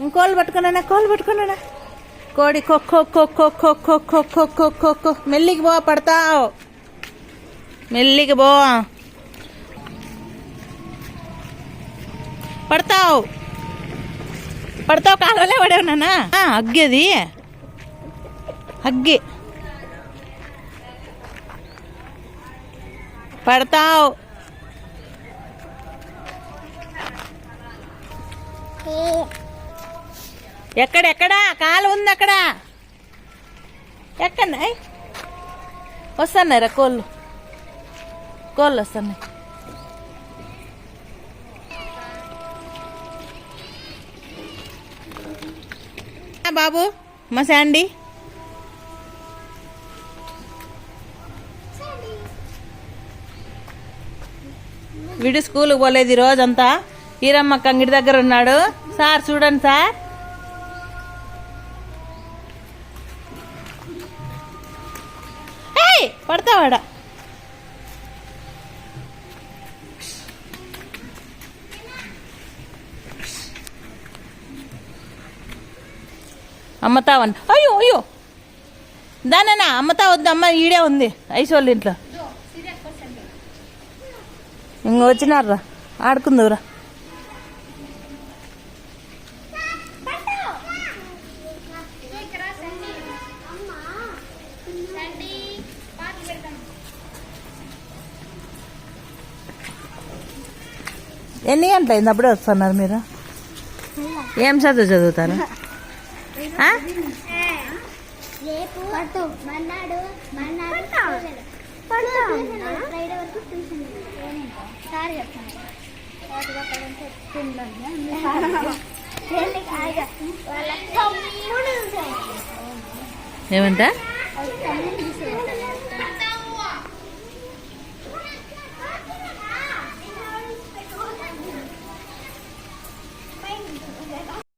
ఇంకోళ్ళు పట్టుకున్నానా కోళ్ళు పట్టుకున్నానా కోడి కొక్కో కొక్కో కొక్కో కొక్కో కొక్కో కొక్కో మెల్లికి పో పడతావు మెల్లికి పో పడతావు పడతావు కాలువలే పడేవు నాన్న అగ్గి పడతావు ఎక్కడెక్కడా? కాలు ఉంది అక్కడ. ఎక్కన్నాయి వస్తున్నారా కోళ్ళు. కోళ్ళు వస్తున్నాయి. బాబు మా శాండీ. వీడు స్కూల్కి పోలేదు ఈ రోజంతా ఈరమ్మ కంగిడి దగ్గర ఉన్నాడు. సార్ చూడండి సార్. ఏయ్, పడతావాడా అమ్మతావని అయ్యో అయ్యో. దానన్నా అమ్మతా వద్దు అమ్మ ఈడే ఉంది. ఐసోళ్ళ ఇంట్లో. ఇంక వచ్చినారా ఆడుకుందురా ఎన్ని గంటలైంది అప్పుడే వస్తున్నారు మీరు? ఏం చదువు చదువుతారు? ఆ? రేపు పట్టు. మన్నాడు మన్నాడు ఫ్రైడే వరకు ట్యూషన్ సార్ చెప్తాను ఏమంట?